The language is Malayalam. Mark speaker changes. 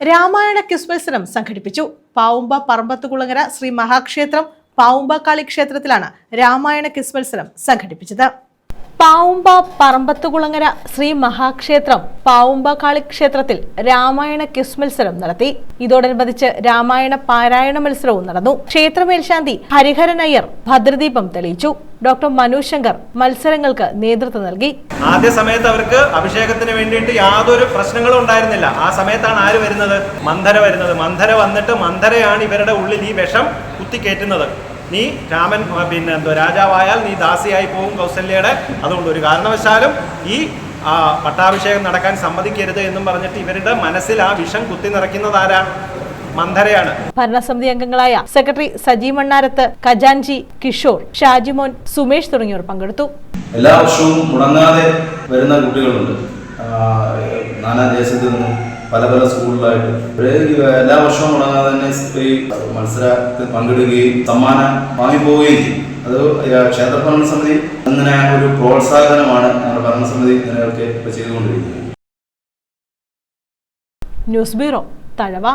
Speaker 1: രാമായണ ക്വിസ് മത്സരം സംഘടിപ്പിച്ചു. പാവുമ്പ പറമ്പത്തുകുളങ്ങര ശ്രീ മഹാക്ഷേത്രം പാവുമ്പ കാളി ക്ഷേത്രത്തിലാണ് രാമായണ ക്വിസ് മത്സരം സംഘടിപ്പിച്ചത്. പാവുമ്പ പറമ്പത്തുകുളങ്ങര ശ്രീ മഹാക്ഷേത്രം പാവുമ്പ ക്ഷേത്രത്തിൽ രാമായണ ക്വിസ് മത്സരം നടത്തി. ഇതോടനുബന്ധിച്ച് രാമായണ പാരായണ മത്സരവും നടന്നു. ക്ഷേത്ര മേൽശാന്തി ഹരിഹരൻ അയ്യർ ഭദ്രദീപം തെളിയിച്ചു. ഡോക്ടർ മനു ശങ്കർ മത്സരങ്ങൾക്ക് നേതൃത്വം നൽകി.
Speaker 2: ആദ്യ സമയത്ത് അവർക്ക് അഭിഷേകത്തിന് വേണ്ടിയിട്ട് യാതൊരു പ്രശ്നങ്ങളും ഉണ്ടായിരുന്നില്ല. ആ സമയത്താണ് ആര് വരുന്നത്? മന്ധര വരുന്നത്. മന്ധര വന്നിട്ട് മന്ധരയാണ് ഇവരുടെ ഉള്ളിൽ ഈ വിഷം കുത്തിക്കയറ്റുന്നത് നീ രാമൻ പിന്നെ എന്തോ രാജാവായാൽ നീ ദാസിയായി പോകും കൗസല്യയുടെ. അതുകൊണ്ട് ഒരു കാരണവശാലും ഈ ആ, പട്ടാഭിഷേകം നടക്കാൻ സമ്മതിക്കരുത് എന്നും പറഞ്ഞിട്ട് ഇവരുടെ മനസ്സിൽ ആ വിഷം കുത്തി നിറയ്ക്കുന്നത് ആരാണ് മന്ധരയാണ്.
Speaker 1: ഭരണസമിതി അംഗങ്ങളായ സെക്രട്ടറി സജി മണ്ണാരത്ത് ഖജാൻജി കിഷോർ ഷാജിമോൻ സുമേഷ് തുടങ്ങിയവർ പങ്കെടുത്തു.
Speaker 3: എല്ലാ വർഷവും മുടങ്ങാതെ വരുന്ന കുട്ടികളുണ്ട്. നാനാ ദേശത്ത് നിന്നും പല പല സ്കൂളിലായിട്ട്. എല്ലാ വർഷവും മുടങ്ങാതെ തന്നെ ഈ മത്സരത്തിൽ പങ്കെടുക്കുകയും സമ്മാനം വാങ്ങിപ്പോവുകയും ചെയ്യും. അത് ക്ഷേത്ര ഭരണസമിതി അങ്ങനെ ഒരു പ്രോത്സാഹനമാണ് ഞങ്ങളുടെ ഭരണസമിതി ഇതിനൊക്കെ ചെയ്തുകൊണ്ടിരിക്കുന്നത്.
Speaker 1: News bureau Thazhava.